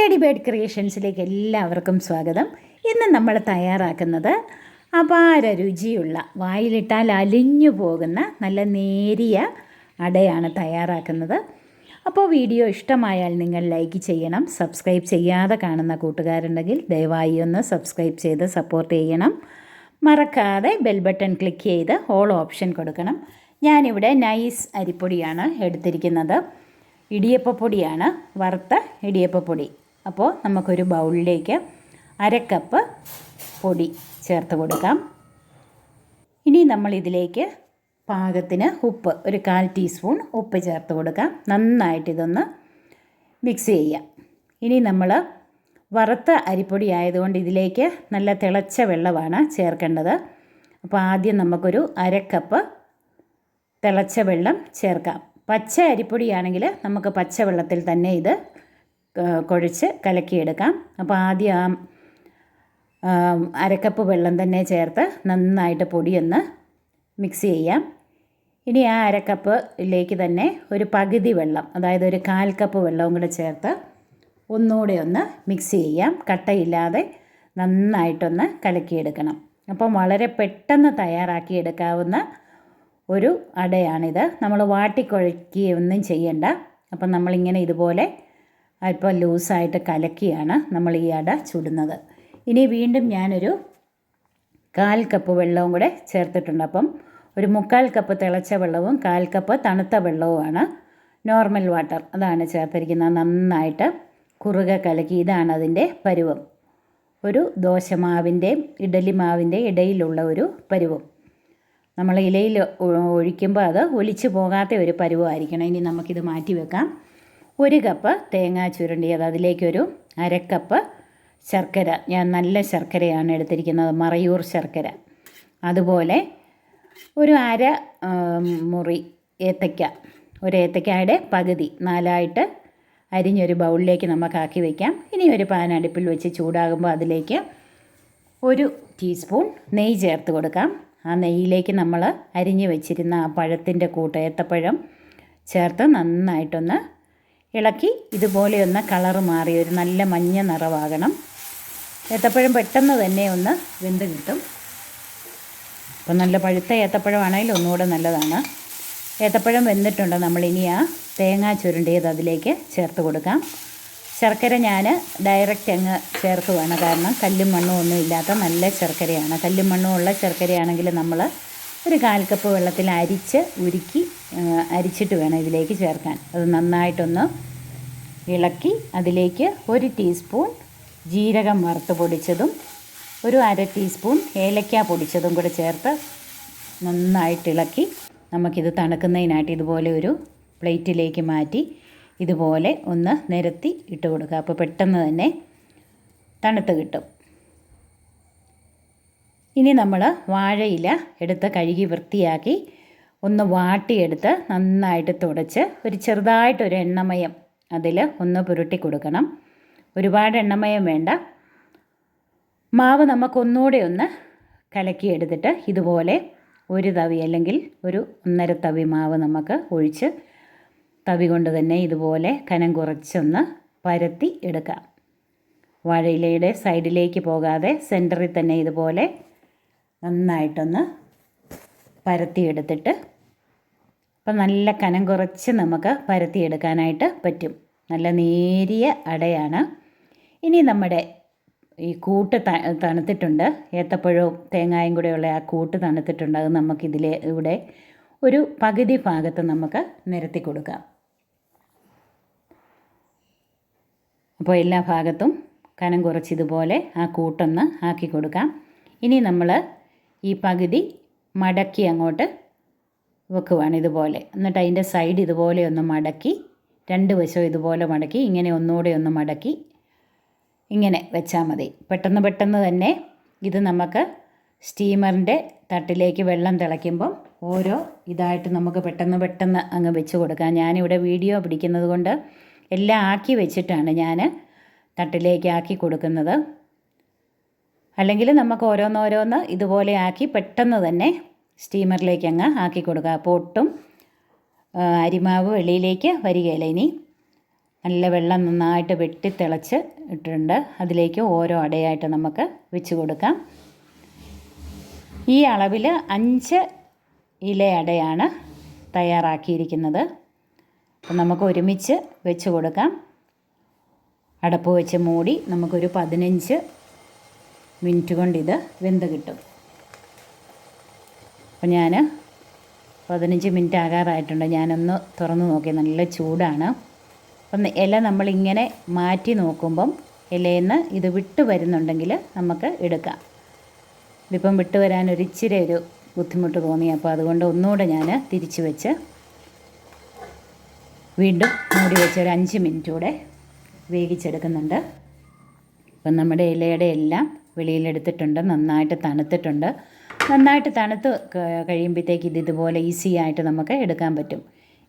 Lady bird ക്രിയേഷൻസിലേക്ക് എല്ലാവർക്കും സ്വാഗതം. ഇന്ന് നമ്മൾ തയ്യാറാക്കുന്നത് അപാര രുചിയുള്ള വായിലിട്ടാൽ അലിഞ്ഞു പോകുന്ന നല്ല നേരിയ അടയാണ് തയ്യാറാക്കുന്നത്. അപ്പോൾ വീഡിയോ ഇഷ്ടമായാൽ നിങ്ങൾ ലൈക്ക് ചെയ്യണം സബ്സ്ക്രൈബ് ചെയ്യാതെ കാണുന്ന കൂട്ടുകാരുണ്ടെങ്കിൽ ദയവായി ഒന്ന് സബ്സ്ക്രൈബ് ചെയ്ത് സപ്പോർട്ട് ചെയ്യണം. മറക്കാതെ ബെൽ ബട്ടൺ ക്ലിക്ക് ചെയ്ത് ഓൾ ഓപ്ഷൻ കൊടുക്കണം. ഞാനിവിടെ നൈസ് അരിപ്പൊടിയാണ് എടുത്തിരിക്കുന്നത്. ഇടിയപ്പപ്പൊടിയാണ് വറുത്ത ഇടിയപ്പപ്പൊടി. അപ്പോൾ നമുക്കൊരു ബൗളിലേക്ക് അരക്കപ്പ് പൊടി ചേർത്ത് കൊടുക്കാം. ഇനി നമ്മൾ ഇതിലേക്ക് പാകത്തിന് ഉപ്പ് ഒരു കാൽ ടീസ്പൂൺ ഉപ്പ് ചേർത്ത് കൊടുക്കാം. നന്നായിട്ട് ഇതൊന്ന് മിക്സ് ചെയ്യാം ഇനി നമ്മൾ വറുത്ത അരിപ്പൊടി ആയതുകൊണ്ട് ഇതിലേക്ക് നല്ല തിളച്ച വെള്ളമാണ് ചേർക്കേണ്ടത്. അപ്പോൾ ആദ്യം നമുക്കൊരു അരക്കപ്പ് തിളച്ച വെള്ളം ചേർക്കാം. പച്ച അരിപ്പൊടിയാണെങ്കിൽ നമുക്ക് പച്ച വെള്ളത്തിൽ തന്നെ ഇത് കുഴച്ച് കലക്കിയെടുക്കാം. അപ്പോൾ ആദ്യം ആ അരക്കപ്പ് വെള്ളം തന്നെ ചേർത്ത് നന്നായിട്ട് പൊടിയൊന്ന് മിക്സ് ചെയ്യാം. ഇനി ആ അരക്കപ്പിലേക്ക് തന്നെ ഒരു പകുതി വെള്ളം അതായത് ഒരു കാൽ കപ്പ് വെള്ളവും കൂടെ ചേർത്ത് ഒന്നുകൂടെ ഒന്ന് മിക്സ് ചെയ്യാം. കട്ടയില്ലാതെ നന്നായിട്ടൊന്ന് കലക്കിയെടുക്കണം. അപ്പം വളരെ പെട്ടെന്ന് തയ്യാറാക്കിയെടുക്കാവുന്ന ഒരു അടയാണിത്. നമ്മൾ വാട്ടിക്കുഴക്കുകയൊന്നും ചെയ്യണ്ട. അപ്പം നമ്മളിങ്ങനെ ഇതുപോലെ അല്പം ലൂസായിട്ട് കലക്കിയാണ് നമ്മൾ ഈ അട ചുടുന്നത്. ഇനി വീണ്ടും ഞാനൊരു കാൽ കപ്പ് വെള്ളവും കൂടെ ചേർത്തിട്ടുണ്ട്. അപ്പം ഒരു മുക്കാൽ കപ്പ് തിളച്ച വെള്ളവും കാൽ കപ്പ് തണുത്ത വെള്ളവുമാണ് നോർമൽ വാട്ടർ അതാണ് ചേർത്തിരിക്കുന്നത്. നന്നായിട്ട് കുറുക കലക്കി ഇതാണ് അതിന്റെ പരുവം. ഒരു ദോശമാവിന്റെയും ഇഡലി മാവിന്റെ ഇടയിലുള്ള ഒരു പരുവം. നമ്മൾ ഇലയിൽ ഒഴിക്കുമ്പോൾ അത് ഒലിച്ചു പോകാത്ത ഒരു പരുവമായിരിക്കണം. ഇനി നമുക്കിത് മാറ്റി വെക്കാം. ഒരു കപ്പ് തേങ്ങ ചുരുണ്ടിയത് അതിലേക്കൊരു അരക്കപ്പ് ശർക്കര. ഞാൻ നല്ല ശർക്കരയാണ് എടുത്തിരിക്കുന്നത് മറയൂർ ശർക്കര. അതുപോലെ ഒരു അര മുറി ഏത്തയ്ക്ക. ഒരു ഏത്തയ്ക്കയുടെ പകുതി നാലായിട്ട് അരിഞ്ഞൊരു ബൗളിലേക്ക് നമുക്കാക്കി വയ്ക്കാം ഇനി ഒരു പാൻ അടുപ്പിൽ വെച്ച് ചൂടാകുമ്പോൾ അതിലേക്ക് ഒരു ടീസ്പൂൺ നെയ്യ് ചേർത്ത് കൊടുക്കാം. ആ നെയ്യിലേക്ക് നമ്മൾ അരിഞ്ഞു വെച്ചിരുന്ന ആ പഴത്തിന്റെ കൂട്ട് ഏത്തപ്പഴം ചേർത്ത് നന്നായിട്ടൊന്ന് ഇളക്കി ഇതുപോലെ ഒന്ന് കളറ് മാറി ഒരു നല്ല മഞ്ഞ നിറവാകണം ഏത്തപ്പഴം പെട്ടെന്ന് തന്നെ ഒന്ന് വെന്ത് കിട്ടും. അപ്പം നല്ല പഴുത്ത ഏത്തപ്പഴമാണെങ്കിൽ ഒന്നുകൂടെ നല്ലതാണ്. ഏത്തപ്പഴം വെന്തിട്ടുണ്ട്. നമ്മളിനി ആ തേങ്ങ ചുരുണ്ടിയത് അതിലേക്ക് ചേർത്ത് കൊടുക്കാം. ശർക്കര ഞാൻ ഡയറക്റ്റ് അങ്ങ് ചേർക്കുവാണ്. കാരണം കല്ലും മണ്ണും ഒന്നും ഇല്ലാത്ത നല്ല ശർക്കരയാണ്. കല്ലും മണ്ണും ഉള്ള ശർക്കരയാണെങ്കിൽ നമ്മൾ ഒരു കാൽ കപ്പ് വെള്ളത്തിൽ അരിച്ച് ഉരുക്കി അരിച്ചിട്ട് വേണം ഇതിലേക്ക് ചേർക്കാൻ. അത് നന്നായിട്ടൊന്ന് ഇളക്കി അതിലേക്ക് ഒരു ടീസ്പൂൺ ജീരകം വറുത്ത് പൊടിച്ചതും ഒരു അര ടീസ്പൂൺ ഏലക്ക പൊടിച്ചതും കൂടെ ചേർത്ത് നന്നായിട്ട് ഇളക്കി നമുക്കിത് തണുക്കുന്നതിനായിട്ട് ഇതുപോലെ ഒരു പ്ലേറ്റിലേക്ക് മാറ്റി ഇതുപോലെ ഒന്ന് നിരത്തി ഇട്ട് കൊടുക്കുക. അപ്പോൾ പെട്ടെന്ന് തന്നെ തണുത്ത് കിട്ടും. ഇനി നമ്മൾ വാഴയില എടുത്ത് കഴുകി വൃത്തിയാക്കി ഒന്ന് വാട്ടിയെടുത്ത് നന്നായിട്ട് തുടച്ച് ഒരു ചെറുതായിട്ടൊരു എണ്ണമയം അതിൽ ഒന്ന് പുരട്ടി കൊടുക്കണം. ഒരുപാട് എണ്ണമയം വേണ്ട. മാവ് നമുക്കൊന്നുകൂടെ ഒന്ന് കലക്കിയെടുത്തിട്ട് ഇതുപോലെ ഒരു തവി അല്ലെങ്കിൽ ഒരു ഒന്നര തവി മാവ് നമുക്ക് ഒഴിച്ച് തവി കൊണ്ട് തന്നെ ഇതുപോലെ കനം കുറച്ചൊന്ന് പരത്തി എടുക്കാം. വാഴയിലയുടെ സൈഡിലേക്ക് പോകാതെ സെന്ററിൽ തന്നെ ഇതുപോലെ നന്നായിട്ടൊന്ന് പരത്തിയെടുത്തിട്ട് അപ്പം നല്ല കനം കുറച്ച് നമുക്ക് പരത്തിയെടുക്കാനായിട്ട് പറ്റും. നല്ല നേരിയ അടയാണ്. ഇനി നമ്മുടെ ഈ കൂട്ട് തണുത്തിട്ടുണ്ട്. ഏത്തപ്പഴവും തേങ്ങായും കൂടെയുള്ള ആ കൂട്ട് തണുത്തിട്ടുണ്ട്. അത് നമുക്കിതിൽ ഇവിടെ ഒരു പകുതി ഭാഗത്ത് നമുക്ക് നിരത്തി കൊടുക്കാം. അപ്പോൾ എല്ലാ ഭാഗത്തും കനം കുറച്ചിതുപോലെ ആ കൂട്ടൊന്ന് ആക്കി കൊടുക്കാം. ഇനി നമ്മൾ ഈ പകുതി മടക്കി അങ്ങോട്ട് വെക്കുവാണ് ഇതുപോലെ. എന്നിട്ട് അതിന്റെ സൈഡ് ഇതുപോലെ ഒന്ന് മടക്കി രണ്ട് വശവും ഇതുപോലെ മടക്കി ഇങ്ങനെ ഒന്നുകൂടെ ഒന്ന് മടക്കി ഇങ്ങനെ വെച്ചാൽ മതി. പെട്ടെന്ന് പെട്ടെന്ന് തന്നെ ഇത് നമുക്ക് സ്റ്റീമറിന്റെ തട്ടിലേക്ക് വെള്ളം തിളയ്ക്കുമ്പം ഓരോ ഇതായിട്ട് നമുക്ക് പെട്ടെന്ന് പെട്ടെന്ന് അങ്ങ് വെച്ച് കൊടുക്കാം. ഞാനിവിടെ വീഡിയോ പിടിക്കുന്നത് കൊണ്ട് എല്ലാം ആക്കി വെച്ചിട്ടാണ് ഞാൻ തട്ടിലേക്ക് ആക്കി കൊടുക്കുന്നത്. അല്ലെങ്കിൽ നമുക്ക് ഓരോന്നോരോന്ന് ഇതുപോലെ ആക്കി പെട്ടെന്ന് തന്നെ സ്റ്റീമറിലേക്ക് അങ്ങ് ആക്കി കൊടുക്കുക. അപ്പോൾ ഒട്ടും അരിമാവ് വെളിയിലേക്ക് വരികയില്ല. ഇനി നല്ല വെള്ളം നന്നായിട്ട് വെട്ടി വെട്ടിത്തിളച്ച് ഇട്ടിട്ടുണ്ട്. അതിലേക്ക് ഓരോ അടയായിട്ട് നമുക്ക് വെച്ച് കൊടുക്കാം. ഈ അളവിൽ അഞ്ച് ഇല അടയാണ് തയ്യാറാക്കിയിരിക്കുന്നത്. അപ്പം നമുക്ക് ഒരുമിച്ച് വെച്ച് കൊടുക്കാം. അടപ്പ് വെച്ച് മൂടി നമുക്കൊരു പതിനഞ്ച് മിനിറ്റ് കൊണ്ട് ഇത് വെന്ത് കിട്ടും. അപ്പോൾ ഞാൻ പതിനഞ്ച് മിനിറ്റ് ആകാറായിട്ടുണ്ട്. ഞാനൊന്ന് തുറന്ന് നോക്കി. നല്ല ചൂടാണ്. അപ്പം ഇല നമ്മളിങ്ങനെ മാറ്റി നോക്കുമ്പം ഇലയിൽ നിന്ന് ഇത് വിട്ട് വരുന്നുണ്ടെങ്കിൽ നമുക്ക് എടുക്കാം. ഇതിപ്പം വിട്ട് വരാൻ ഒരു ഇച്ചിരി ഒരു ബുദ്ധിമുട്ട് തോന്നി. അപ്പോൾ അതുകൊണ്ട് ഒന്നുകൂടെ ഞാൻ തിരിച്ച് വെച്ച് വീണ്ടും മൂടി വെച്ച് ഒരു അഞ്ച് മിനിറ്റ് കൂടെ വേവിച്ചെടുക്കുന്നുണ്ട്. അപ്പം നമ്മുടെ ഇലയുടെ എല്ലാം വെളിയിലെടുത്തിട്ടുണ്ട് നന്നായിട്ട് തണുത്തിട്ടുണ്ട്. നന്നായിട്ട് തണുത്ത് കഴിയുമ്പോഴത്തേക്ക് ഇത് ഇതുപോലെ ഈസി ആയിട്ട് നമുക്ക് എടുക്കാൻ പറ്റും.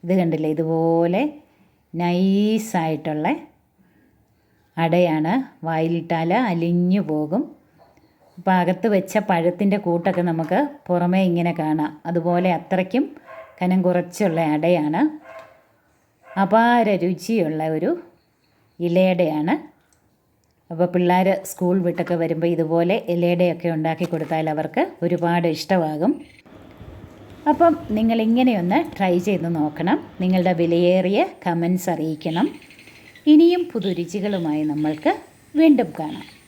ഇത് കണ്ടില്ലേ? ഇതുപോലെ നൈസായിട്ടുള്ള അടയാണ് വായിലിട്ടാൽ അലിഞ്ഞു പോകും. അപ്പോൾ അകത്ത് വെച്ച പഴത്തിന്റെ കൂട്ടൊക്കെ നമുക്ക് പുറമേ ഇങ്ങനെ കാണാം. അതുപോലെ അത്രയ്ക്കും കനം കുറച്ചുള്ള അടയാണ്. അപാര രുചിയുള്ള ഒരു ഇലയടയാണ്. അപ്പോൾ പിള്ളേർ സ്കൂൾ വിട്ടൊക്കെ വരുമ്പോൾ ഇതുപോലെ ഇലയുടെയൊക്കെ ഉണ്ടാക്കി കൊടുത്താൽ അവർക്ക് ഒരുപാട് ഇഷ്ടമാകും. അപ്പം നിങ്ങളിങ്ങനെയൊന്ന് ട്രൈ ചെയ്ത് നോക്കണം. നിങ്ങളുടെ വിലയേറിയ കമൻസ് അറിയിക്കണം. ഇനിയും പുതുരുചികളുമായി നമ്മൾക്ക് വീണ്ടും കാണാം.